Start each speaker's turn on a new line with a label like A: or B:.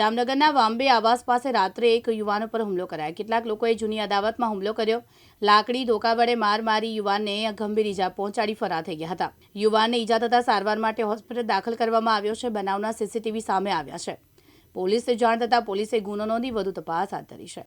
A: જામનગરના વાંબે આવાસ પાસે રાત્રે એક યુવાન પર હુમલો કરાયો. કેટલાક લોકોએ જૂની અદાવતમાં હુમલો કર્યો. લાકડી ધોકા વડે માર મારી યુવાનને ગંભીર ઈજા પહોંચાડી ફરાર થઈ ગયા હતા. યુવાનને ઈજા થતાં સારવાર માટે હોસ્પિટલ દાખલ કરવામાં આવ્યો છે. બનાવના સીસીટીવી સામે આવ્યા છે. પોલીસે જાણ થતાં પોલીસે ગુનો નોંધી વધુ તપાસ હાથ ધરી છે.